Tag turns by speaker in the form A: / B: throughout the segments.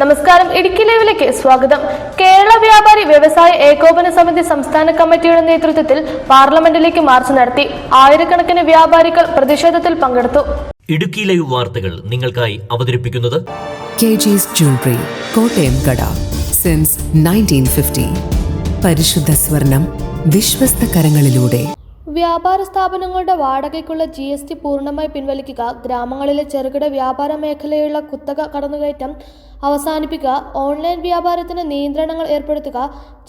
A: നമസ്കാരം. ഇടുക്കി ലൈവിലേക്ക് സ്വാഗതം. കേരള വ്യാപാരി വ്യവസായ ഏകോപന സമിതി സംസ്ഥാന കമ്മിറ്റിയുടെ നേതൃത്വത്തിൽ പാർലമെന്റിലേക്ക് മാർച്ച് നടത്തി ആയിരക്കണക്കിന് വ്യാപാരികൾ പ്രതിഷേധത്തിൽ പങ്കെടുത്തു.
B: ഇടുക്കി ലൈവ് വാർത്തകൾ നിങ്ങൾക്കായി അവതരിപ്പിക്കുന്നത്
C: കെ ജിസ് ജ്വല്ലറി കോട്ടയം കട സിൻസ് പരിശുദ്ധ സ്വർണം വിശ്വസ്ത കരങ്ങളിലൂടെ
A: വ്യാപാര സ്ഥാപനങ്ങളുടെ വാടകയ്ക്കുള്ള ജി എസ് ടി പൂർണമായി പിൻവലിക്കുക ഗ്രാമങ്ങളിലെ ചെറുകിട വ്യാപാര മേഖലയുള്ള കുത്തക കടന്നുകയറ്റം അവസാനിപ്പിക്കുക ഓൺലൈൻ വ്യാപാരത്തിന് നിയന്ത്രണങ്ങൾ ഏർപ്പെടുത്തുക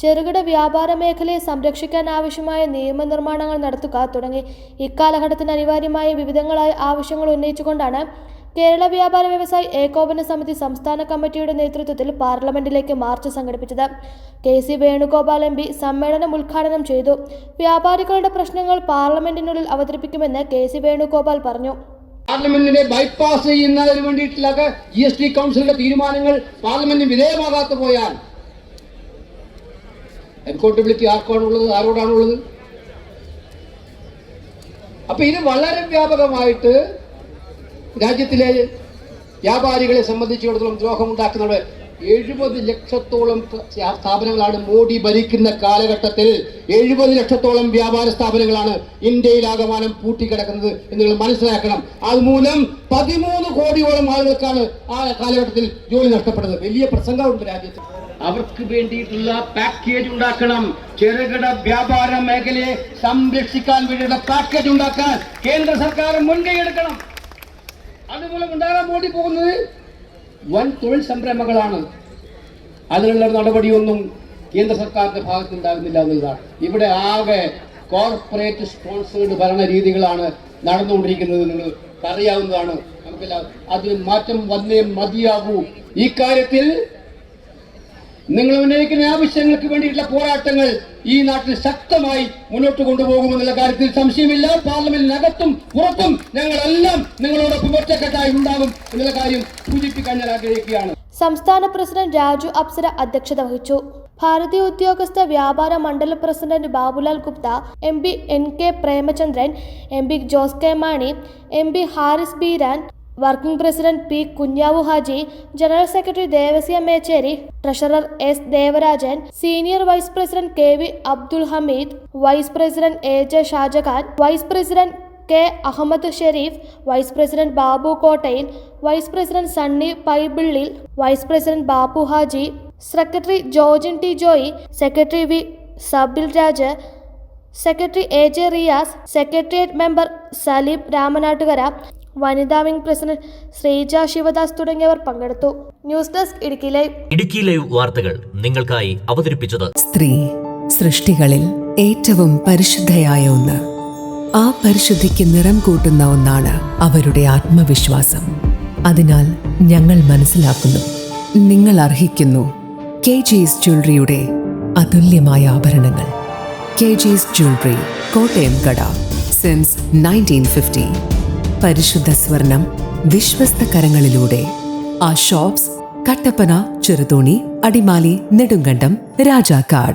A: ചെറുകിട വ്യാപാര മേഖലയെ സംരക്ഷിക്കാൻ ആവശ്യമായ നിയമനിർമ്മാണങ്ങൾ നടത്തുക തുടങ്ങി. ഇക്കാലഘട്ടത്തിന് അനിവാര്യമായ വിവിധങ്ങളായ ആവശ്യങ്ങൾ ഉന്നയിച്ചുകൊണ്ടാണ് കേരള വ്യാപാര വ്യവസായി ഏകോപന സമിതി സംസ്ഥാന കമ്മിറ്റിയുടെ നേതൃത്വത്തിൽ പാർലമെന്റിലേക്ക് മാർച്ച് സംഘടിപ്പിച്ചത്. K C Venugopal M P സമ്മേളനം ഉദ്ഘാടനം ചെയ്തു. വ്യാപാരികളുടെ പ്രശ്നങ്ങൾ പാർലമെന്റിനുള്ളിൽ അവതരിപ്പിക്കുമെന്ന് കെ സി വേണുഗോപാൽ പറഞ്ഞു.
D: പാർലമെന്റിനെ ബൈപ്പാസ് ചെയ്യുന്നതിന് വേണ്ടിയിട്ടുള്ള ജി എസ് ടി കൗൺസിലിന്റെ തീരുമാനങ്ങൾ പാർലമെന്റിന് വിധേയമാകാത്ത പോയാൽ അക്കൗണ്ടബിലിറ്റി ആർക്കാണുള്ളത്? ആരോടാണുള്ളത്? അപ്പൊ ഇത് വളരെ വ്യാപകമായിട്ട് രാജ്യത്തിലെ വ്യാപാരികളെ സംബന്ധിച്ചിടത്തോളം ദ്രോഹമുണ്ടാക്കുന്നത് എഴുപത് ലക്ഷത്തോളം സ്ഥാപനങ്ങളാണ് മോഡി ഭരിക്കുന്ന കാലഘട്ടത്തിൽ എഴുപത് ലക്ഷത്തോളം വ്യാപാര സ്ഥാപനങ്ങളാണ് ഇന്ത്യയിൽ ആകമാനം പൂട്ടിക്കിടക്കുന്നത് എന്ന് നിങ്ങൾ മനസ്സിലാക്കണം. അതുമൂലം പതിമൂന്ന് കോടിയോളം ആളുകൾക്കാണ് ആ കാലഘട്ടത്തിൽ ജോലി നഷ്ടപ്പെടുന്നത്. വലിയ പ്രസംഗമുണ്ട് രാജ്യത്ത്. അവർക്ക് വേണ്ടിയിട്ടുള്ള പാക്കേജ് ഉണ്ടാക്കണം. ചെറുകിട വ്യാപാര മേഖലയെ സംരക്ഷിക്കാൻ വേണ്ടിയുള്ള പാക്കേജ് ഉണ്ടാക്കാൻ കേന്ദ്ര സർക്കാർ മുൻകൈ എടുക്കണം. അതുമൂലം ഉണ്ടാകാൻ വേണ്ടി പോകുന്നത് വൻ തൊഴിൽ സംരംഭങ്ങളാണ്. അതിനുള്ള നടപടിയൊന്നും കേന്ദ്ര സർക്കാരിന്റെ ഭാഗത്ത് ഉണ്ടാകുന്നില്ല ഇവിടെ ആകെ കോർപ്പറേറ്റ് സ്പോൺസേഡ് ഭരണ രീതികളാണ് നടന്നുകൊണ്ടിരിക്കുന്നത് നിങ്ങൾ അറിയാവുന്നതാണ് നമുക്കെല്ലാം അത് മാറ്റം വന്നേ മതിയാകൂ. ഈ കാര്യത്തിൽ നിങ്ങൾ ഉന്നയിക്കുന്ന ആവശ്യങ്ങൾക്ക് വേണ്ടിയിട്ടുള്ള പോരാട്ടങ്ങൾ ഈ നാട്ടിൽ ശക്തമായി മുന്നോട്ട് കൊണ്ടുപോകുമെന്നുള്ള കാര്യത്തിൽ സംശയമില്ല. പാർലമെന്റിനകത്തും പുറത്തും ഞങ്ങളെല്ലാം നിങ്ങളോടൊപ്പം ഒറ്റക്കെട്ടായി ഉണ്ടാകും എന്നുള്ള കാര്യം സൂചിപ്പിക്കാൻ ഞാൻ ആഗ്രഹിക്കുകയാണ്.
A: സംസ്ഥാന പ്രസിഡന്റ് രാജു അപ്സര അധ്യക്ഷത വഹിച്ചു. Bharatiya Udyogastha Vyapara Mandala president Babulal Gupta M P N K Premachandran M P Jose K Mani M P Haris Beeran working president P Kunjavu Haji general secretary Devasya Mecheri treasurer S Devarajan senior vice president K V Abdul Hameed vice president A J Shajahan vice president K Ahammed Sherif vice president Babu Kottayil vice president Sunny Paibillil vice president Babu Haji secretary Georgin T Joy secretary V Sabil Raj secretary A J Riyas secretariat member Saleem Ramanattukara വനിതാ wing president Sreeja Sivadas തുടങ്ങിയവർ പങ്കെടുത്തു. News desk Idukki live.
B: Idukki live വാർത്തകൾ നിങ്ങൾക്കായി അവതരിപ്പിച്ചത്
C: സ്ത്രീ സൃഷ്ടികളിൽ ഏറ്റവും പരിശുദ്ധയായ ഒന്ന്. ആ പരിശുദ്ധിക്ക് നിറം കൂട്ടുന്ന ഒന്നാണ് അവരുടെ ആത്മവിശ്വാസം. അതിനാൽ ഞങ്ങൾ മനസ്സിലാക്കുന്നു. നിങ്ങൾ അർഹിക്കുന്നു കെ ജിസ് ജ്വല്ലറിയുടെ അതുല്യമായ ആഭരണങ്ങൾ. കെ ജിസ് ജ്വല്ലറി കോട്ടയം കട സിൻസ് നയന്റീൻ ഫിഫ്റ്റി. പരിശുദ്ധ സ്വർണം വിശ്വസ്ത കരങ്ങളിലൂടെ. ആ ഷോപ്സ് കട്ടപ്പന ചെറുതോണി അടിമാലി നെടുങ്കണ്ടം രാജാക്കാട്.